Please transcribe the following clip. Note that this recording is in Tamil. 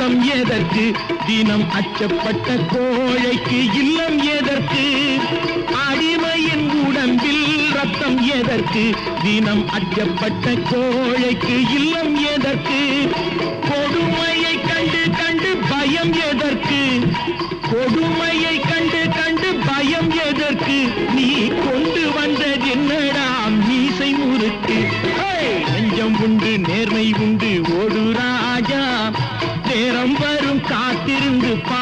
ரத்தம் எதற்கு? தினம் அச்சப்பட்ட கோழைக்கு இல்லம் எதற்கு? அடிமையின் உடம்பில் ரத்தம் எதற்கு? தினம் அச்சப்பட்ட கோழைக்கு இல்லம் எதற்கு? கொடுமையை கண்டு கண்டு பயம் எதற்கு? கொடுமையை கண்டு கண்டு பயம் எதற்கு? நீ கொண்டு வந்தது என்னடா? மீசை முறுக்கு. நெஞ்சம் உண்டு நேர்மை உண்டு ஓடு ராஜா. நேரம் வரும் காத்திருந்து பா